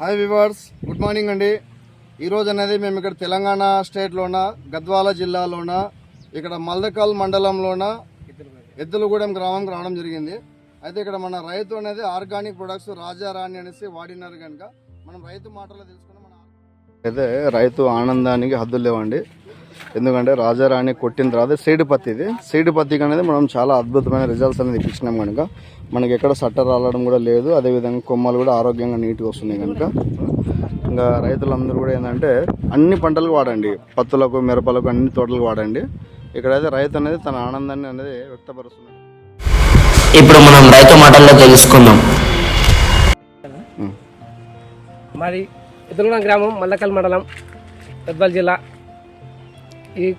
Hi viewers good morning అండి. ఈరోజు అనేది మేము ఇక్కడ తెలంగాణ స్టేట్లోన గద్వాల జిల్లాలోన ఇక్కడ మల్దకల్ మండలంలోన ఎద్దులగూడెం గ్రామంకి రావడం జరిగింది. అయితే ఇక్కడ మన రైతు అనేది ఆర్గానిక్ ప్రొడక్ట్స్ రాజారాణి అనేసి వాడినారు కనుక మనం రైతు మాటలు తెలుసుకుని మన అయితే రైతు ఆనందానికి హద్దులు లేవండి. ఎందుకంటే రాజారాణి కొట్టిన తర్వాత సీడు పత్తి ఇది. సీడు పత్తికి అనేది మనం చాలా అద్భుతమైన రిజల్ట్స్ అనేది ఇప్పించినాం కనుక. మనకి ఎక్కడ సట్ట రాలడం కూడా లేదు. అదేవిధంగా కొమ్మలు కూడా ఆరోగ్యంగా నీట్గా వస్తున్నాయి కనుక. ఇంకా రైతులందరూ కూడా ఏంటంటే అన్ని పంటలకు వాడండి. పత్తులకు మిరపలకు అన్ని తోటలకు వాడండి. ఇక్కడైతే రైతు అనేది తన ఆనందాన్ని అనేది వ్యక్తపరుస్తున్నాడు. ఇప్పుడు మనం రైతు మాటల్లో తెలుసుకుందాం. ఉం. మాది ఎదురుగూడెం గ్రామం మల్లకల్ మండలం పెద్దల్ జిల్లా. ఈ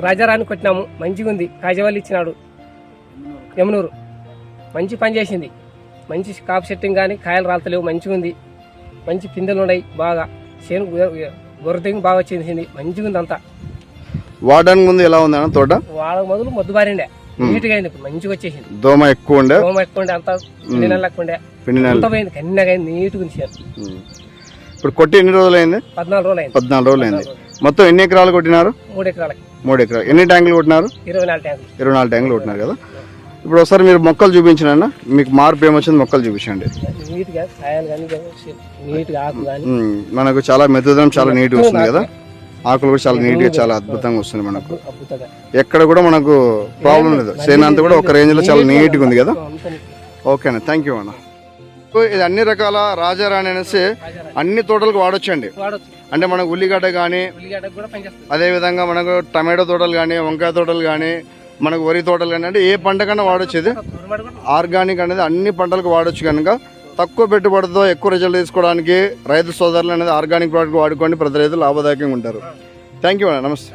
రాజారాన్ని కొట్టినాము. మంచిగా ఉంది. కాజవల్లి ఇచ్చినాడు. యమునూరు. మంచి పని చేసింది. మంచి కాపు సెట్టింగ్ కానీ కాయలు రాలతలేవు. మంచిగా ఉంది. మంచి పిందెలు ఉన్నాయి బాగా. చేను గొర్రె బాగా వచ్చేసింది. మంచిగా ఉంది అంతా. వాడడానికి ముందు ఎలా ఉంది తోట? వాళ్ళ మొదలు మొద్దు బారిండే. నీట్గా అయింది ఇప్పుడు. మంచిగా వచ్చేసింది. దోమ ఎక్కువ ఉండే? దోమ ఎక్కువ ఉండే. అంతా పిండి ఉండే. పిండి నెల అంతా పోయింది కన్నగా అయింది నీట్గా ఉంది. ఇప్పుడు కొట్టి ఎన్ని రోజులు అయింది పద్నాలుగు రోజులు అయింది పద్నాలుగు రోజులు. అయింది మొత్తం ఎన్ని ఎకరాలు కొట్టినారు? మూడు ఎకరాలకి. మూడు ఎకరాలు. ఎన్ని ట్యాంకులు కొట్టినారు? ఇరవై నాలుగు ట్యాంకులు. ఇరవై నాలుగు ట్యాంకులు కొట్టినారు కదా. ఇప్పుడు ఒకసారి మీరు మొక్కలు చూపించిన మీకు మార్పు ఏమొచ్చింది మొక్కలు చూపించండి. మనకు చాలా మెతుదనం చాలా నీట్గా వస్తుంది కదా. ఆకులు కూడా చాలా నీట్గా చాలా అద్భుతంగా వస్తుంది మనకు. ఎక్కడ కూడా మనకు ప్రాబ్లం లేదు. సేన అంతా కూడా ఒక రేంజ్లో చాలా నీట్గా ఉంది కదా. నీట్. ఓకేనా థ్యాంక్ యూ అన్న. ఇది అన్ని రకాల రాజారాణి అనేసి అన్ని తోటలకు వాడొచ్చండి. వాడొచ్చు. అంటే మనకు ఉల్లిగడ్డ కానీ పనిచేస్తుంది. అదేవిధంగా మనకు టమాటో తోటలు కానీ వంకాయ తోటలు కానీ మనకు వరి తోటలు కానీ అంటే ఏ పంట కన్నా వాడొచ్చు ఇది. ఆర్గానిక్ అనేది అన్ని పంటలకు వాడొచ్చు కనుక తక్కువ పెట్టుబడితో ఎక్కువ రిజల్ట్ తీసుకోవడానికి రైతు సోదరులు అనేది ఆర్గానిక్ ప్రోడక్ట్ వాడుకొని ప్రతి రైతు లాభదాయకంగా ఉంటారు. థ్యాంక్ యూ నమస్తే.